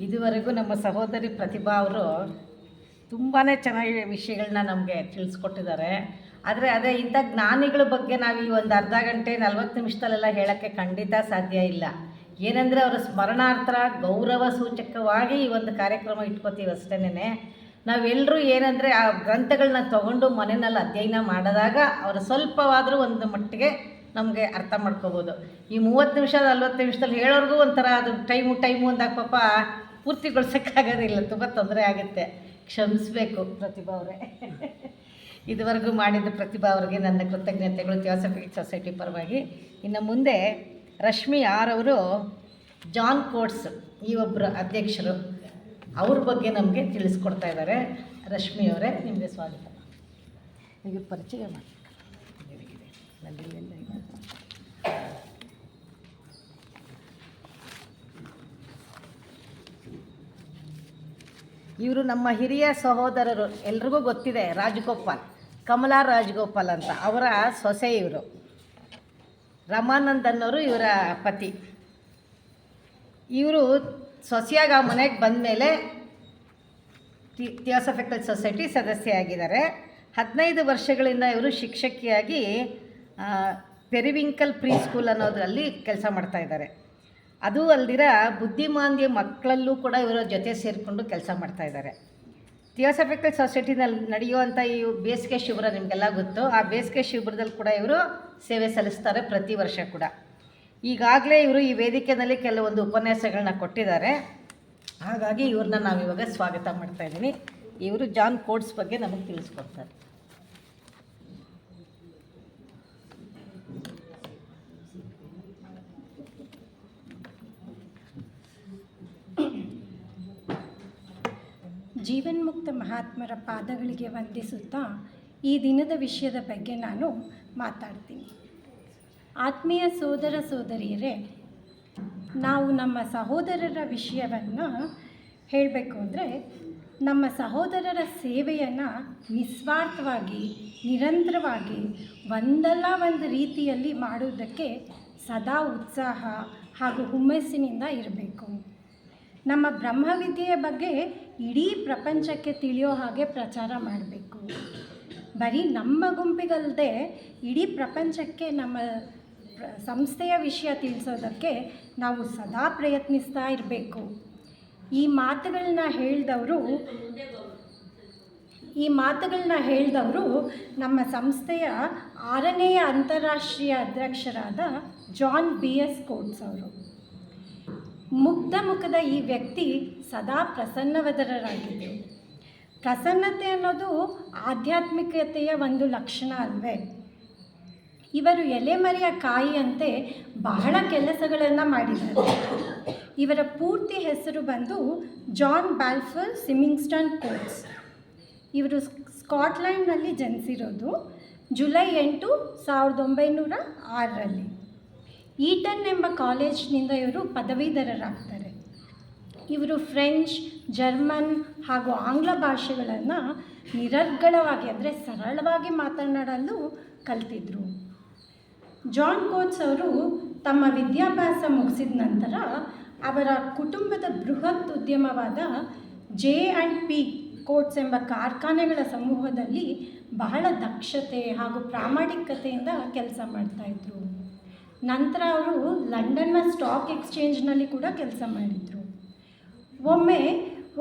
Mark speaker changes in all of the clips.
Speaker 1: ಇದುವರೆಗೂ ನಮ್ಮ ಸಹೋದರಿ ಪ್ರತಿಭಾ ಅವರು ತುಂಬಾ ಚೆನ್ನಾಗಿ ವಿಷಯಗಳನ್ನ ನಮಗೆ ತಿಳಿಸ್ಕೊಟ್ಟಿದ್ದಾರೆ. ಆದರೆ ಅದೇ ಇಂಥ ಜ್ಞಾನಿಗಳ ಬಗ್ಗೆ ನಾವು ಈ ಒಂದು ಅರ್ಧ ಗಂಟೆ, ನಲ್ವತ್ತು ನಿಮಿಷದಲ್ಲೆಲ್ಲ ಹೇಳೋಕ್ಕೆ ಖಂಡಿತ ಸಾಧ್ಯ ಇಲ್ಲ. ಏನಂದರೆ ಅವರ ಸ್ಮರಣಾರ್ಥ, ಗೌರವ ಸೂಚಕವಾಗಿ ಈ ಒಂದು ಕಾರ್ಯಕ್ರಮ ಇಟ್ಕೋತೀವಿ ಅಷ್ಟೇನೆ ನಾವೆಲ್ಲರೂ ಏನಂದರೆ ಆ ಗ್ರಂಥಗಳನ್ನ ತಗೊಂಡು ಮನೆಯಲ್ಲಿ ಅಧ್ಯಯನ ಮಾಡಿದಾಗ ಅವರ ಸ್ವಲ್ಪವಾದರೂ ಒಂದು ಮಟ್ಟಿಗೆ ನಮಗೆ ಅರ್ಥ ಮಾಡ್ಕೋಬೋದು. ಈ ಮೂವತ್ತು ನಿಮಿಷ, ನಲ್ವತ್ತು ನಿಮಿಷದಲ್ಲಿ ಹೇಳೋರ್ಗೂ ಒಂಥರ ಅದು ಟೈಮು ಟೈಮು ಅಂದಾಗ ಪಾಪ ಪೂರ್ತಿಗೊಳಿಸೋಕ್ಕಾಗೋದಿಲ್ಲ ತುಂಬ ತೊಂದರೆ ಆಗುತ್ತೆ. ಕ್ಷಮಿಸಬೇಕು ಪ್ರತಿಭಾ ಅವರೇ. ಇದುವರೆಗೂ ಮಾಡಿದ ಪ್ರತಿಭಾ ಅವರಿಗೆ ನನ್ನ ಕೃತಜ್ಞತೆಗಳು ಥಿಯೋಸಫಿಕ್ ಸೊಸೈಟಿ ಪರವಾಗಿ. ಇನ್ನು ಮುಂದೆ ರಶ್ಮಿ ಆರ್ ಅವರು ಜಾನ್ ಕೋಟ್ಸ್ ಈ ಒಬ್ಬರು ಅಧ್ಯಕ್ಷರು. ಅವ್ರ ಬಗ್ಗೆ ನಮಗೆ ತಿಳಿಸ್ಕೊಡ್ತಾ ಇದ್ದಾರೆ. ರಶ್ಮಿ ಅವರೇ ನಿಮಗೆ ಸ್ವಾಗತ. ನಿಮಗೆ ಪರಿಚಯ ಮಾಡಿ ನನ್ನಿಲ್ಲೆಲ್ಲ ಇದೆ. ಇವರು ನಮ್ಮ ಹಿರಿಯ ಸಹೋದರರು, ಎಲ್ರಿಗೂ ಗೊತ್ತಿದೆ ರಾಜಗೋಪಾಲ್, ಕಮಲಾ ರಾಜಗೋಪಾಲ್ ಅಂತ. ಅವರ ಸೊಸೆ ಇವರು. ರಮಾನಂದ್ ಅನ್ನೋರು ಇವರ ಪತಿ. ಇವರು ಸೊಸೆಯಾಗ ಆ ಮನೆಗೆ ಬಂದಮೇಲೆ ಥಿಯೋಸಫಿಕಲ್ ಸೊಸೈಟಿ ಸದಸ್ಯ ಆಗಿದ್ದಾರೆ. ಹದಿನೈದು ವರ್ಷಗಳಿಂದ ಇವರು ಶಿಕ್ಷಕಿಯಾಗಿ ಪೆರಿವಿಂಕಲ್ ಪ್ರೀ ಸ್ಕೂಲ್ ಅನ್ನೋದರಲ್ಲಿ ಕೆಲಸ ಮಾಡ್ತಾ ಇದ್ದಾರೆ. ಅದು ಅಲ್ದಿರ ಬುದ್ಧಿಮಾಂದ್ಯ ಮಕ್ಕಳಲ್ಲೂ ಕೂಡ ಇವರ ಜೊತೆ ಸೇರಿಕೊಂಡು ಕೆಲಸ ಮಾಡ್ತಾ ಇದ್ದಾರೆ ಥಿಯೋಸಫಿಕಲ್ ಸೊಸೈಟಿನಲ್ಲಿ ನಡೆಯುವಂಥ ಈ ಬೇಸಿಗೆ ಶಿಬಿರ ನಿಮಗೆಲ್ಲ ಗೊತ್ತು. ಆ ಬೇಸಿಗೆ ಶಿಬಿರದಲ್ಲಿ ಕೂಡ ಇವರು ಸೇವೆ ಸಲ್ಲಿಸ್ತಾರೆ ಪ್ರತಿ ವರ್ಷ ಕೂಡ. ಈಗಾಗಲೇ ಇವರು ಈ ವೇದಿಕೆಯಲ್ಲಿ ಕೆಲವೊಂದು ಉಪನ್ಯಾಸಗಳನ್ನ ಕೊಟ್ಟಿದ್ದಾರೆ. ಹಾಗಾಗಿ ಇವ್ರನ್ನ ನಾವಿವಾಗ ಸ್ವಾಗತ ಮಾಡ್ತಾ ಇದ್ದೀನಿ. ಇವರು ಜಾನ್ ಕೋಡ್ಸ್ ಬಗ್ಗೆ ನಮಗೆ ತಿಳಿಸ್ಕೊಡ್ತಾರೆ.
Speaker 2: ಜೀವನ್ಮುಕ್ತ ಮಹಾತ್ಮರ ಪಾದಗಳಿಗೆ ವಂದಿಸುತ್ತಾ ಈ ದಿನದ ವಿಷಯದ ಬಗ್ಗೆ ನಾನು ಮಾತಾಡ್ತೀನಿ. ಆತ್ಮೀಯ ಸೋದರ ಸೋದರಿಯರೇ, ನಾವು ನಮ್ಮ ಸಹೋದರರ ವಿಷಯವನ್ನು ಹೇಳಬೇಕು ಅಂದರೆ, ನಮ್ಮ ಸಹೋದರರ ಸೇವೆಯನ್ನು ನಿಸ್ವಾರ್ಥವಾಗಿ, ನಿರಂತರವಾಗಿ ಒಂದಲ್ಲ ಒಂದು ರೀತಿಯಲ್ಲಿ ಮಾಡುವುದಕ್ಕೆ ಸದಾ ಉತ್ಸಾಹ ಹಾಗೂ ಹುಮ್ಮಸ್ಸಿನಿಂದ ಇರಬೇಕು. ನಮ್ಮ ಬ್ರಹ್ಮವಿದ್ಯೆಯ ಬಗ್ಗೆ ಇಡೀ ಪ್ರಪಂಚಕ್ಕೆ ತಿಳಿಯೋ ಹಾಗೆ ಪ್ರಚಾರ ಮಾಡಬೇಕು. ಬರೀ ನಮ್ಮ ಗುಂಪಿಗಲ್ಲದೆ ಇಡೀ ಪ್ರಪಂಚಕ್ಕೆ ನಮ್ಮ ಸಂಸ್ಥೆಯ ವಿಷಯ ತಿಳಿಸೋದಕ್ಕೆ ನಾವು ಸದಾ ಪ್ರಯತ್ನಿಸ್ತಾ ಇರಬೇಕು. ಈ ಮಾತುಗಳನ್ನ ಹೇಳಿದವರು, ಈ ಮಾತುಗಳನ್ನ ಹೇಳಿದವರು ನಮ್ಮ ಸಂಸ್ಥೆಯ ಆರನೆಯ ಅಂತಾರಾಷ್ಟ್ರೀಯ ಅಧ್ಯಕ್ಷರಾದ ಜಾನ್ ಬಿ ಎಸ್ ಕೋಟ್ಸ್ ಅವರು. ಮುಗ್ಧ ಮುಖದ ಈ ವ್ಯಕ್ತಿ ಸದಾ ಪ್ರಸನ್ನವದರರಾಗಿದ್ದರು ಪ್ರಸನ್ನತೆ ಅನ್ನೋದು ಆಧ್ಯಾತ್ಮಿಕತೆಯ ಒಂದು ಲಕ್ಷಣ ಅಲ್ವೇ. ಇವರು ಎಲೆಮರೆಯ ಕಾಯಿಯಂತೆ ಬಹಳ ಕೆಲಸಗಳನ್ನು ಮಾಡಿದ್ದಾರೆ. ಇವರ ಪೂರ್ತಿ ಹೆಸರು ಬಂದು ಜಾನ್ ಬ್ಯಾಲ್ಫರ್ ಸಿಮಿಂಗ್ಸ್ಟನ್ ಕೋಟ್ಸ್. ಇವರು ಸ್ಕಾಟ್ಲ್ಯಾಂಡ್ನಲ್ಲಿ ಜನಿಸಿರೋದು ಜುಲೈ ಎಂಟು ಸಾವಿರದ ಒಂಬೈನೂರ ಆರರಲ್ಲಿ. ಈಟನ್ ಎಂಬ ಕಾಲೇಜ್ನಿಂದ ಇವರು ಪದವೀಧರರಾಗ್ತಾರೆ. ಇವರು ಫ್ರೆಂಚ್, ಜರ್ಮನ್ ಹಾಗೂ ಆಂಗ್ಲ ಭಾಷೆಗಳನ್ನು ನಿರರ್ಗಳವಾಗಿ ಅಂದರೆ ಸರಳವಾಗಿ ಮಾತನಾಡಲು ಕಲ್ತಿದ್ರು. ಜಾನ್ ಕೋಟ್ಸ್ ಅವರು ತಮ್ಮ ವಿದ್ಯಾಭ್ಯಾಸ ಮುಗಿಸಿದ ನಂತರ ಅವರ ಕುಟುಂಬದ ಬೃಹತ್ ಉದ್ಯಮವಾದ ಜೆ ಆ್ಯಂಡ್ ಪಿ ಕೋಟ್ಸ್ ಎಂಬ ಕಾರ್ಖಾನೆಗಳ ಸಮೂಹದಲ್ಲಿ ಬಹಳ ದಕ್ಷತೆ ಹಾಗೂ ಪ್ರಾಮಾಣಿಕತೆಯಿಂದ ಕೆಲಸ ಮಾಡ್ತಾಯಿದ್ರು ನಂತರ ಅವರು ಲಂಡನ್ನ ಸ್ಟಾಕ್ ಎಕ್ಸ್ಚೇಂಜ್ನಲ್ಲಿ ಕೂಡ ಕೆಲಸ ಮಾಡಿದರು. ಒಮ್ಮೆ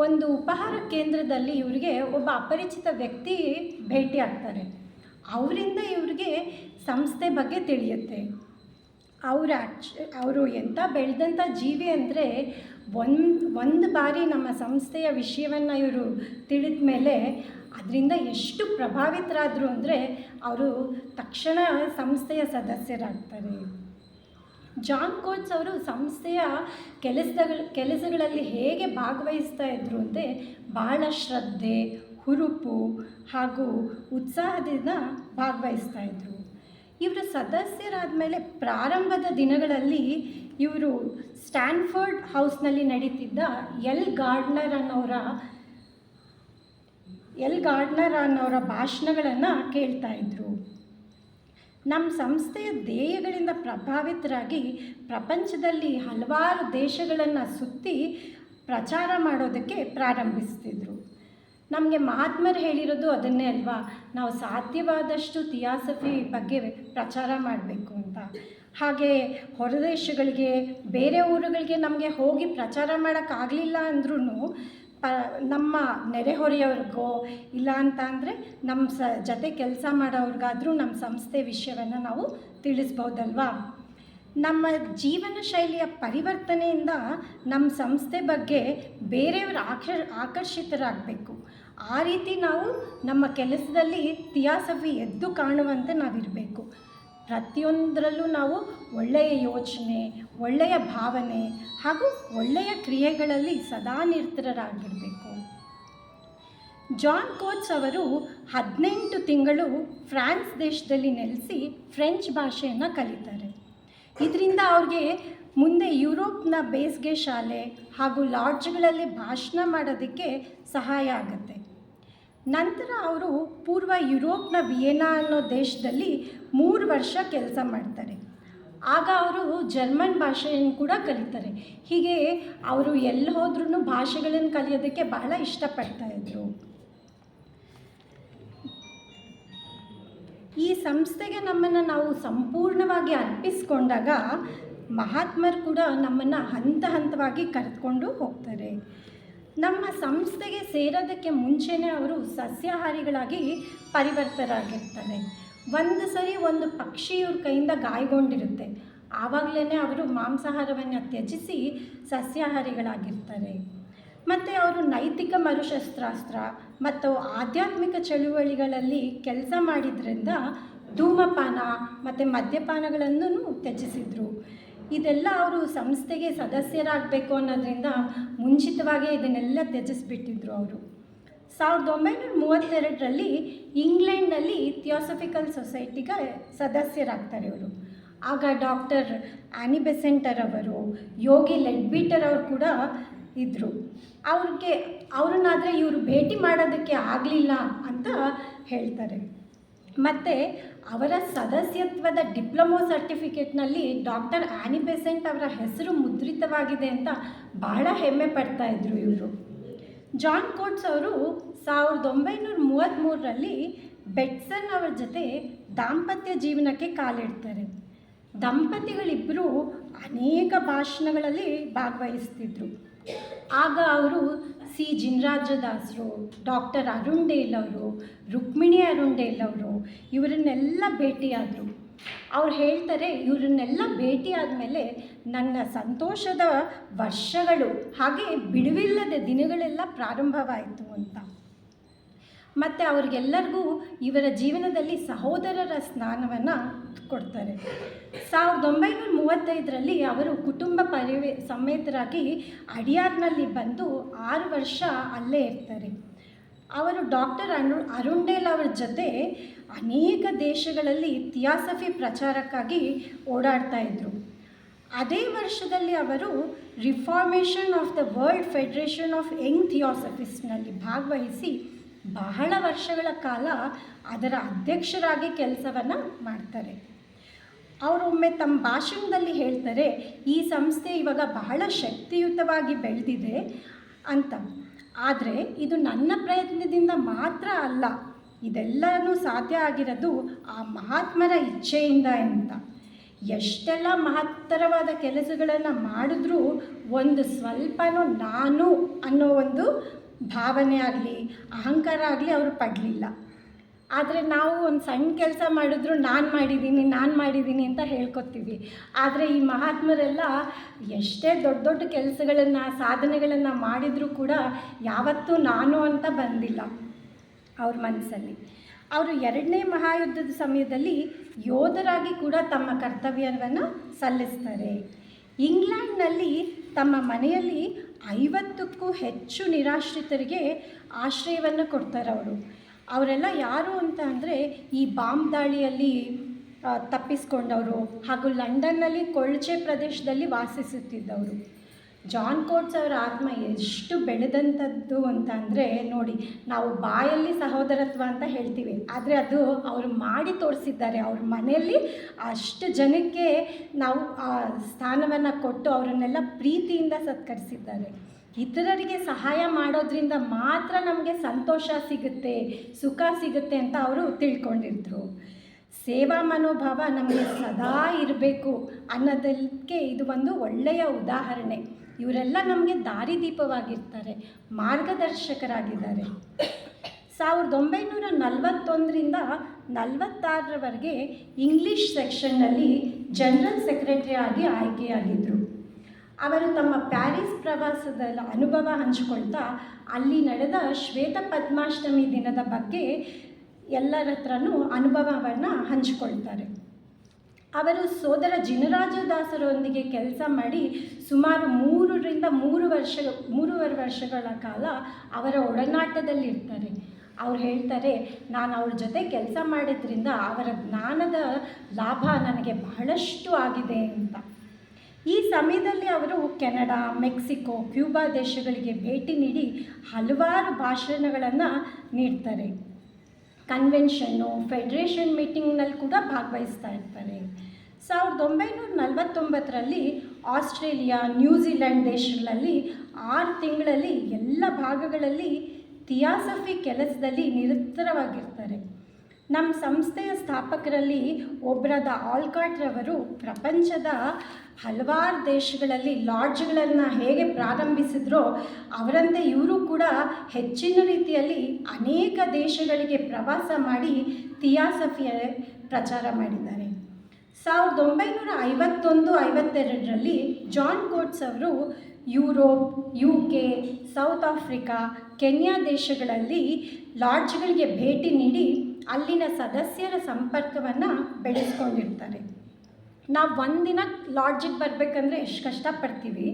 Speaker 2: ಒಂದು ಉಪಹಾರ ಕೇಂದ್ರದಲ್ಲಿ ಇವರಿಗೆ ಒಬ್ಬ ಅಪರಿಚಿತ ವ್ಯಕ್ತಿ ಭೇಟಿ ಆಗ್ತಾರೆ. ಅವರಿಂದ ಇವರಿಗೆ ಸಂಸ್ಥೆ ಬಗ್ಗೆ ತಿಳಿಯುತ್ತೆ. ಅವ್ರ ಅವರು ಎಂಥ ಬೆಳೆದಂಥ ಜೀವಿ ಅಂದರೆ ಒಂದು ಒಂದು ಬಾರಿ ನಮ್ಮ ಸಂಸ್ಥೆಯ ವಿಷಯವನ್ನು ಇವರು ತಿಳಿದ ಮೇಲೆ ಅದರಿಂದ ಎಷ್ಟು ಪ್ರಭಾವಿತರಾದರು ಅಂದರೆ ಅವರು ತಕ್ಷಣ ಸಂಸ್ಥೆಯ ಸದಸ್ಯರಾಗ್ತಾರೆ. ಜಾನ್ ಕೋಟ್ಸ್ ಅವರು ಸಂಸ್ಥೆಯ ಕೆಲಸದ ಕೆಲಸಗಳಲ್ಲಿ ಹೇಗೆ ಭಾಗವಹಿಸ್ತಾ ಇದ್ರು ಅಂದರೆ ಭಾಳ ಶ್ರದ್ಧೆ, ಹುರುಪು ಹಾಗೂ ಉತ್ಸಾಹದಿಂದ ಭಾಗವಹಿಸ್ತಾ ಇದ್ರು. ಇವರು ಸದಸ್ಯರಾದ ಮೇಲೆ ಪ್ರಾರಂಭದ ದಿನಗಳಲ್ಲಿ ಇವರು ಸ್ಟ್ಯಾನ್ಫರ್ಡ್ ಹೌಸ್ನಲ್ಲಿ ನಡೀತಿದ್ದ ಎಲ್ ಗಾರ್ಡ್ನರ್ ಅನ್ನೋರ, ಎಲ್ ಗಾರ್ಡ್ನರ್ ಅನ್ನೋರ ಭಾಷಣಗಳನ್ನು ಕೇಳ್ತಾ ಇದ್ರು. ನಮ್ಮ ಸಂಸ್ಥೆಯ ಧ್ಯೇಯಗಳಿಂದ ಪ್ರಭಾವಿತರಾಗಿ ಪ್ರಪಂಚದಲ್ಲಿ ಹಲವಾರು ದೇಶಗಳನ್ನು ಸುತ್ತಿ ಪ್ರಚಾರ ಮಾಡೋದಕ್ಕೆ ಪ್ರಾರಂಭಿಸ್ತಿದ್ರು. ನಮಗೆ ಮಹಾತ್ಮರು ಹೇಳಿರೋದು ಅದನ್ನೇ ಅಲ್ವಾ? ನಾವು ಸಾಧ್ಯವಾದಷ್ಟು ಥಿಯಾಸಫಿ ಬಗ್ಗೆ ಪ್ರಚಾರ ಮಾಡಬೇಕು ಅಂತ. ಹಾಗೆ ಹೊರದೇಶಗಳಿಗೆ, ಬೇರೆ ಊರುಗಳಿಗೆ ನಮಗೆ ಹೋಗಿ ಪ್ರಚಾರ ಮಾಡೋಕ್ಕಾಗಲಿಲ್ಲ ಅಂದ್ರೂ ಪ ನಮ್ಮ ನೆರೆಹೊರೆಯವ್ರಿಗೋ ಇಲ್ಲ ಅಂತ ಅಂದರೆ ನಮ್ಮ ಸ, ಜೊತೆ ಕೆಲಸ ಮಾಡೋರ್ಗಾದರೂ ನಮ್ಮ ಸಂಸ್ಥೆ ವಿಷಯವನ್ನು ನಾವು ತಿಳಿಸ್ಬೋದಲ್ವಾ? ನಮ್ಮ ಜೀವನ ಶೈಲಿಯ ಪರಿವರ್ತನೆಯಿಂದ ನಮ್ಮ ಸಂಸ್ಥೆ ಬಗ್ಗೆ ಬೇರೆಯವರು ಆಕರ್, ಆಕರ್ಷಿತರಾಗಬೇಕು. ಆ ರೀತಿ ನಾವು ನಮ್ಮ ಕೆಲಸದಲ್ಲಿ ಥಿಯಾಸಫಿ ಎದ್ದು ಕಾಣುವಂತೆ ನಾವಿರಬೇಕು. ಪ್ರತಿಯೊಂದರಲ್ಲೂ ನಾವು ಒಳ್ಳೆಯ ಯೋಚನೆ, ಒಳ್ಳೆಯ ಭಾವನೆ ಹಾಗೂ ಒಳ್ಳೆಯ ಕ್ರಿಯೆಗಳಲ್ಲಿ ಸದಾ ನಿರತರಾಗಿರಬೇಕು. ಜಾನ್ ಕೋಚ್ ಅವರು ಹದಿನೆಂಟು ತಿಂಗಳು ಫ್ರಾನ್ಸ್ ದೇಶದಲ್ಲಿ ನೆಲೆಸಿ ಫ್ರೆಂಚ್ ಭಾಷೆಯನ್ನು ಕಲಿತಾರೆ. ಇದರಿಂದ ಅವ್ರಿಗೆ ಮುಂದೆ ಯುರೋಪ್ನ ಬೇಸಿಗೆ ಶಾಲೆ ಹಾಗೂ ಲಾಡ್ಜ್ಗಳಲ್ಲಿ ಭಾಷಣ ಮಾಡೋದಕ್ಕೆ ಸಹಾಯ ಆಗುತ್ತೆ. ನಂತರ ಅವರು ಪೂರ್ವ ಯುರೋಪ್ನ ವಿಯೆನಾ ಅನ್ನೋ ದೇಶದಲ್ಲಿ ಮೂರು ವರ್ಷ ಕೆಲಸ ಮಾಡ್ತಾರೆ. ಆಗ ಅವರು ಜರ್ಮನ್ ಭಾಷೆಯನ್ನು ಕೂಡ ಕಲಿತಾರೆ. ಹೀಗೆ ಅವರು ಎಲ್ಲಿ ಹೋದ್ರೂ ಭಾಷೆಗಳನ್ನು ಕಲಿಯೋದಕ್ಕೆ ಬಹಳ ಇಷ್ಟಪಡ್ತಾ ಇದ್ರು. ಈ ಸಂಸ್ಥೆಗೆ ನಮ್ಮನ್ನು ನಾವು ಸಂಪೂರ್ಣವಾಗಿ ಅರ್ಪಿಸ್ಕೊಂಡಾಗ ಮಹಾತ್ಮರು ಕೂಡ ನಮ್ಮನ್ನು ಹಂತ ಹಂತವಾಗಿ ಕರೆದುಕೊಂಡು ಹೋಗ್ತಾರೆ. ನಮ್ಮ ಸಂಸ್ಥೆಗೆ ಸೇರೋದಕ್ಕೆ ಮುಂಚೆನೇ ಅವರು ಸಸ್ಯಾಹಾರಿಗಳಾಗಿ ಪರಿವರ್ತರಾಗಿರ್ತಾರೆ. ಒಂದು ಸರಿ ಒಂದು ಪಕ್ಷಿ ಇವ್ರ ಕೈಯಿಂದ ಗಾಯಗೊಂಡಿರುತ್ತೆ. ಆವಾಗಲೇ ಅವರು ಮಾಂಸಾಹಾರವನ್ನು ತ್ಯಜಿಸಿ ಸಸ್ಯಾಹಾರಿಗಳಾಗಿರ್ತಾರೆ. ಮತ್ತು ಅವರು ನೈತಿಕ ಮರುಶಸ್ತ್ರಾಸ್ತ್ರ ಮತ್ತು ಆಧ್ಯಾತ್ಮಿಕ ಚಳುವಳಿಗಳಲ್ಲಿ ಕೆಲಸ ಮಾಡಿದ್ರಿಂದ ಧೂಮಪಾನ ಮತ್ತು ಮದ್ಯಪಾನಗಳನ್ನು ತ್ಯಜಿಸಿದರು. ಇದೆಲ್ಲ ಅವರು ಸಂಸ್ಥೆಗೆ ಸದಸ್ಯರಾಗಬೇಕು ಅನ್ನೋದ್ರಿಂದ ಮುಂಚಿತವಾಗೇ ಇದನ್ನೆಲ್ಲ ತ್ಯಜಿಸ್ಬಿಟ್ಟಿದ್ರು ಅವರು. ಸಾವಿರದ ಒಂಬೈನೂರ ಮೂವತ್ತೆರಡರಲ್ಲಿ ಇಂಗ್ಲೆಂಡ್ನಲ್ಲಿ ಥಿಯೋಸಫಿಕಲ್ ಸೊಸೈಟಿಗೆ ಸದಸ್ಯರಾಗ್ತಾರೆ ಇವರು. ಆಗ ಡಾಕ್ಟರ್ ಆ್ಯನಿ ಬೆಸೆಂಟರ್ ಅವರು, ಯೋಗಿ ಲೆಡ್ಬೀಟರ್ ಅವರು ಕೂಡ ಇದ್ದರು ಅವ್ರಿಗೆ, ಅವ್ರನ್ನಾದರೆ ಇವರು ಭೇಟಿ ಮಾಡೋದಕ್ಕೆ ಆಗಲಿಲ್ಲ ಅಂತ ಹೇಳ್ತಾರೆ. ಮತ್ತು ಅವರ ಸದಸ್ಯತ್ವದ ಡಿಪ್ಲೊಮೊ ಸರ್ಟಿಫಿಕೇಟ್ನಲ್ಲಿ ಡಾಕ್ಟರ್ ಆ್ಯನಿ ಬೆಸೆಂಟ್ ಅವರ ಹೆಸರು ಮುದ್ರಿತವಾಗಿದೆ ಅಂತ ಬಹಳ ಹೆಮ್ಮೆ ಪಡ್ತಾ ಇದ್ರು ಇವರು. ಜಾನ್ ಕೋಟ್ಸ್ ಅವರು ಸಾವಿರದ ಒಂಬೈನೂರ ಮೂವತ್ತ್ಮೂರರಲ್ಲಿ ಬೆಟ್ಸನ್ ಅವರ ಜೊತೆ ದಾಂಪತ್ಯ ಜೀವನಕ್ಕೆ ಕಾಲಿಡ್ತಾರೆ. ದಂಪತಿಗಳಿಬ್ಬರು ಅನೇಕ ಭಾಷಣಗಳಲ್ಲಿ ಭಾಗವಹಿಸ್ತಿದ್ರು. ಆಗ ಅವರು ಸಿ ಜಿನರಾಜದಾಸರು ಡಾಕ್ಟರ್ ಅರುಣ್ ಡೇಲ್ ಅವರು ರುಕ್ಮಿಣಿ ಅರುಣ್ ಡೇಲ್ ಅವರು ಇವರನ್ನೆಲ್ಲ ಭೇಟಿಯಾದರು. ಅವ್ರು ಹೇಳ್ತಾರೆ, ಇವರನ್ನೆಲ್ಲ ಭೇಟಿಯಾದ ಮೇಲೆ ನನ್ನ ಸಂತೋಷದ ವರ್ಷಗಳು, ಹಾಗೆ ಬಿಡುವಿಲ್ಲದ ದಿನಗಳೆಲ್ಲ ಪ್ರಾರಂಭವಾಯಿತು ಅಂತ. ಮತ್ತು ಅವ್ರಿಗೆಲ್ಲರಿಗೂ ಇವರ ಜೀವನದಲ್ಲಿ ಸಹೋದರರ ಸ್ನಾನವನ್ನು ಕೊಡ್ತಾರೆ. ಸಾವಿರದ ಒಂಬೈನೂರ ಮೂವತ್ತೈದರಲ್ಲಿ ಅವರು ಕುಟುಂಬ ಪರಿವೇ, ಸಮೇತರಾಗಿ ಅಡಿಯಾರ್ನಲ್ಲಿ ಬಂದು ಆರು ವರ್ಷ ಅಲ್ಲೇ ಇರ್ತಾರೆ. ಅವರು ಡಾಕ್ಟರ್ ಅನು ಅರುಂಡೇಲ್ ಅವರ ಜೊತೆ ಅನೇಕ ದೇಶಗಳಲ್ಲಿ ಥಿಯಾಸಫಿ ಪ್ರಚಾರಕ್ಕಾಗಿ ಓಡಾಡ್ತಾ ಇದ್ದರು ಅದೇ ವರ್ಷದಲ್ಲಿ ಅವರು reformation of the world federation of young ಥಿಯಾಸಫಿಸ್ನಲ್ಲಿ ಭಾಗವಹಿಸಿ ಬಹಳ ವರ್ಷಗಳ ಕಾಲ ಅದರ ಅಧ್ಯಕ್ಷರಾಗಿ ಕೆಲಸವನ್ನು ಮಾಡ್ತಾರೆ. ಅವರೊಮ್ಮೆ ತಮ್ಮ ಭಾಷಣದಲ್ಲಿ ಹೇಳ್ತಾರೆ, ಈ ಸಂಸ್ಥೆ ಇವಾಗ ಬಹಳ ಶಕ್ತಿಯುತವಾಗಿ ಬೆಳೆದಿದೆ ಅಂತ. ಆದರೆ ಇದು ನನ್ನ ಪ್ರಯತ್ನದಿಂದ ಮಾತ್ರ ಅಲ್ಲ, ಇದೆಲ್ಲನೂ ಸಾಧ್ಯ ಆಗಿರೋದು ಆ ಮಹಾತ್ಮರ ಇಚ್ಛೆಯಿಂದ ಅಂತ. ಎಷ್ಟೆಲ್ಲ ಮಹತ್ತರವಾದ ಕೆಲಸಗಳನ್ನು ಮಾಡಿದ್ರೂ ಒಂದು ಸ್ವಲ್ಪನೂ ನಾನು ಅನ್ನೋ ಒಂದು ಭಾವನೆ ಆಗಲಿ, ಅಹಂಕಾರ ಆಗಲಿ ಅವರು ಪಡಲಿಲ್ಲ. ಆದರೆ ನಾವು ಒಂದು ಸಣ್ಣ ಕೆಲಸ ಮಾಡಿದ್ರು ನಾನು ಮಾಡಿದ್ದೀನಿ ನಾನು ಮಾಡಿದ್ದೀನಿ ಅಂತ ಹೇಳ್ಕೊತೀವಿ. ಆದರೆ ಈ ಮಹಾತ್ಮರೆಲ್ಲ ಎಷ್ಟೇ ದೊಡ್ಡ ದೊಡ್ಡ ಕೆಲಸಗಳನ್ನು, ಸಾಧನೆಗಳನ್ನು ಮಾಡಿದರೂ ಕೂಡ ಯಾವತ್ತೂ ನಾನು ಅಂತ ಬಂದಿಲ್ಲ ಅವ್ರ ಮನಸ್ಸಲ್ಲಿ ಅವರು ಎರಡನೇ ಮಹಾಯುದ್ಧದ ಸಮಯದಲ್ಲಿ ಯೋಧರಾಗಿ ಕೂಡ ತಮ್ಮ ಕರ್ತವ್ಯವನ್ನು ಸಲ್ಲಿಸ್ತಾರೆ. ಇಂಗ್ಲೆಂಡ್ನಲ್ಲಿ ತಮ್ಮ ಮನೆಯಲ್ಲಿ ಐವತ್ತಕ್ಕೂ ಹೆಚ್ಚು ನಿರಾಶ್ರಿತರಿಗೆ ಆಶ್ರಯವನ್ನು ಕೊಡ್ತಾರೆ ಅವರು. ಅವರೆಲ್ಲ ಯಾರು ಅಂತ ಅಂದರೆ ಈ ಬಾಂಬ್ ದಾಳಿಯಲ್ಲಿ ತಪ್ಪಿಸ್ಕೊಂಡವರು ಹಾಗೂ ಲಂಡನ್ನಲ್ಲಿ ಕೊಳ್ಚೆ ಪ್ರದೇಶದಲ್ಲಿ ವಾಸಿಸುತ್ತಿದ್ದವರು. ಜಾನ್ ಕೋಟ್ಸ್ ಅವರ ಆತ್ಮ ಎಷ್ಟು ಬೆಳೆದಂಥದ್ದು ಅಂತ ಅಂದರೆ ನೋಡಿ, ನಾವು ಬಾಯಲ್ಲಿ ಸಹೋದರತ್ವ ಅಂತ ಹೇಳ್ತೀವಿ, ಆದರೆ ಅದು ಅವರು ಮಾಡಿ ತೋರಿಸಿದ್ದಾರೆ, ಅವ್ರ ಮನೆಯಲ್ಲಿ ಅಷ್ಟು ಜನಕ್ಕೆ ನಾವು ಆ ಸ್ಥಾನವನ್ನು ಕೊಟ್ಟು ಅವರನ್ನೆಲ್ಲ ಪ್ರೀತಿಯಿಂದ ಸತ್ಕರಿಸಿದ್ದಾರೆ. ಇತರರಿಗೆ ಸಹಾಯ ಮಾಡೋದ್ರಿಂದ ಮಾತ್ರ ನಮಗೆ ಸಂತೋಷ ಸಿಗುತ್ತೆ, ಸುಖ ಸಿಗುತ್ತೆ ಅಂತ ಅವರು ತಿಳ್ಕೊಂಡಿದ್ರು. ಸೇವಾ ಮನೋಭಾವ ನಮಗೆ ಸದಾ ಇರಬೇಕು ಅನ್ನೋದಕ್ಕೆ ಇದು ಒಂದು ಒಳ್ಳೆಯ ಉದಾಹರಣೆ. ಇವರೆಲ್ಲ ನಮಗೆ ದಾರಿದೀಪವಾಗಿರ್ತಾರೆ, ಮಾರ್ಗದರ್ಶಕರಾಗಿದ್ದಾರೆ. ಸಾವಿರದ ಒಂಬೈನೂರ ನಲವತ್ತೊಂದರಿಂದ ನಲವತ್ತಾರರವರೆಗೆ ಇಂಗ್ಲೀಷ್ ಸೆಕ್ಷನ್ನಲ್ಲಿ ಜನರಲ್ ಸೆಕ್ರೆಟರಿ ಆಗಿ ಆಯ್ಕೆಯಾಗಿದ್ದರು ಅವರು ತಮ್ಮ ಪ್ಯಾರಿಸ್ ಪ್ರವಾಸದ ಅನುಭವ ಹಂಚಿಕೊಳ್ತಾ ಅಲ್ಲಿ ನಡೆದ ಶ್ವೇತ ಪದ್ಮಾಷ್ಟಮಿ ದಿನದ ಬಗ್ಗೆ ಎಲ್ಲರ ಹತ್ರನೂ ಅನುಭವವನ್ನು ಹಂಚಿಕೊಳ್ತಾರೆ. ಅವರು ಸೋದರ ಜಿನರಾಜದಾಸರೊಂದಿಗೆ ಕೆಲಸ ಮಾಡಿ ಸುಮಾರು ಮೂರರಿಂದ ಮೂರು ವರ್ಷ, ಮೂರುವರೆ ವರ್ಷಗಳ ಕಾಲ ಅವರ ಒಡನಾಟದಲ್ಲಿರ್ತಾರೆ. ಅವ್ರು ಹೇಳ್ತಾರೆ, ನಾನು ಅವ್ರ ಜೊತೆ ಕೆಲಸ ಮಾಡಿದ್ರಿಂದ ಅವರ ಜ್ಞಾನದ ಲಾಭ ನನಗೆ ಬಹಳಷ್ಟು ಆಗಿದೆ ಅಂತ. ಈ ಸಮಯದಲ್ಲಿ ಅವರು ಕೆನಡಾ, ಮೆಕ್ಸಿಕೋ, ಕ್ಯೂಬಾ ದೇಶಗಳಿಗೆ ಭೇಟಿ ನೀಡಿ ಹಲವಾರು ಭಾಷಣಗಳನ್ನು ನೀಡ್ತಾರೆ. ಕನ್ವೆನ್ಷನ್ನು, ಫೆಡ್ರೇಷನ್ ಮೀಟಿಂಗ್ನಲ್ಲಿ ಕೂಡ ಭಾಗವಹಿಸ್ತಾ ಇರ್ತಾರೆ. ಸಾವಿರದ ಒಂಬೈನೂರ ನಲವತ್ತೊಂಬತ್ತರಲ್ಲಿ ಆಸ್ಟ್ರೇಲಿಯಾ ನ್ಯೂಜಿಲೆಂಡ್ ದೇಶಗಳಲ್ಲಿ ಆರು ತಿಂಗಳಲ್ಲಿ ಎಲ್ಲ ಭಾಗಗಳಲ್ಲಿ ಥಿಯಾಸಫಿ ಕೆಲಸದಲ್ಲಿ ನಿರತರವಾಗಿರ್ತಾರೆ ನಮ್ಮ ಸಂಸ್ಥೆಯ ಸ್ಥಾಪಕರಲ್ಲಿ ಒಬ್ಬರಾದ ಆಲ್ಕಾಟ್ರವರು ಪ್ರಪಂಚದ ಹಲವಾರು ದೇಶಗಳಲ್ಲಿ ಲಾಡ್ಜ್ಗಳನ್ನು ಹೇಗೆ ಪ್ರಾರಂಭಿಸಿದ್ರೋ ಅವರಂತೆ ಇವರು ಕೂಡ ಹೆಚ್ಚಿನ ರೀತಿಯಲ್ಲಿ ಅನೇಕ ದೇಶಗಳಿಗೆ ಪ್ರವಾಸ ಮಾಡಿ ಥಿಯಾಸಫಿಯ ಪ್ರಚಾರ ಮಾಡಿದ್ದಾರೆ. ಸಾವಿರದ ಒಂಬೈನೂರ ಐವತ್ತೊಂದು ಐವತ್ತೆರಡರಲ್ಲಿ ಜಾನ್ ಕೋಟ್ಸ್ ಅವರು Europe U K South Africa Kenya ದೇಶಗಳಲ್ಲಿ ಲಾಡ್ಜ್ಗಳಿಗೆ ಭೇಟಿ ನೀಡಿ ಅಲ್ಲಿನ ಸದಸ್ಯರ ಸಂಪರ್ಕವನ್ನು ಬೆಳೆಸ್ಕೊಂಡಿರ್ತಾರೆ. ನಾವು ಒಂದಿನ ಲಾಡ್ಜಿಗೆ ಬರಬೇಕಂದ್ರೆ ಎಷ್ಟು ಕಷ್ಟಪಡ್ತೀವಿ.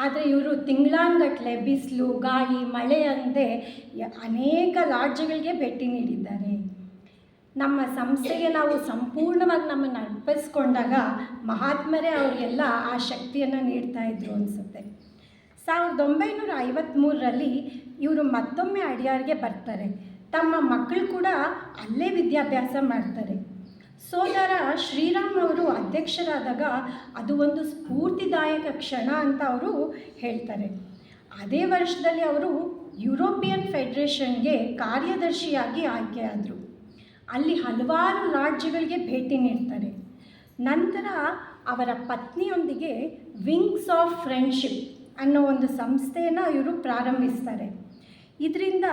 Speaker 2: ಆದರೆ ಇವರು ತಿಂಗಳಾನ್ಗಟ್ಲೆ ಬಿಸಿಲು, ಗಾಳಿ, ಮಳೆ ಅಂದೆ ಅನೇಕ ಲಾಡ್ಜ್ಗಳಿಗೆ ಭೇಟಿ ನೀಡಿದ್ದಾರೆ. ನಮ್ಮ ಸಂಸ್ಥೆಗೆ ನಾವು ಸಂಪೂರ್ಣವಾಗಿ ನಮ್ಮನ್ನು ಅರ್ಪಿಸ್ಕೊಂಡಾಗ ಮಹಾತ್ಮರೇ ಅವರಿಗೆಲ್ಲ ಆ ಶಕ್ತಿಯನ್ನು ನೀಡ್ತಾ ಇದ್ರು ಅನಿಸುತ್ತೆ. ಸಾವಿರದ ಒಂಬೈನೂರ ಐವತ್ತ್ಮೂರರಲ್ಲಿ ಇವರು ಮತ್ತೊಮ್ಮೆ ಅಡಿಯಾರಿಗೆ ಬರ್ತಾರೆ. ತಮ್ಮ ಮಕ್ಕಳು ಕೂಡ ಅಲ್ಲೇ ವಿದ್ಯಾಭ್ಯಾಸ ಮಾಡ್ತಾರೆ. ಸೋದರ ಶ್ರೀರಾಮ್ ಅವರು ಅಧ್ಯಕ್ಷರಾದಾಗ ಅದು ಒಂದು ಸ್ಫೂರ್ತಿದಾಯಕ ಕ್ಷಣ ಅಂತ ಅವರು ಹೇಳ್ತಾರೆ. ಅದೇ ವರ್ಷದಲ್ಲಿ ಅವರು ಯುರೋಪಿಯನ್ ಫೆಡರೇಷನ್ಗೆ ಕಾರ್ಯದರ್ಶಿಯಾಗಿ ಆಯ್ಕೆಯಾದರು. ಅಲ್ಲಿ ಹಲವಾರು ಲಾಡ್ಜ್ಗಳಿಗೆ ಭೇಟಿ ನೀಡ್ತಾರೆ. ನಂತರ ಅವರ ಪತ್ನಿಯೊಂದಿಗೆ ವಿಂಗ್ಸ್ ಆಫ್ ಫ್ರೆಂಡ್ಶಿಪ್ ಅನ್ನೋ ಒಂದು ಸಂಸ್ಥೆಯನ್ನು ಇವರು ಪ್ರಾರಂಭಿಸ್ತಾರೆ. ಇದರಿಂದ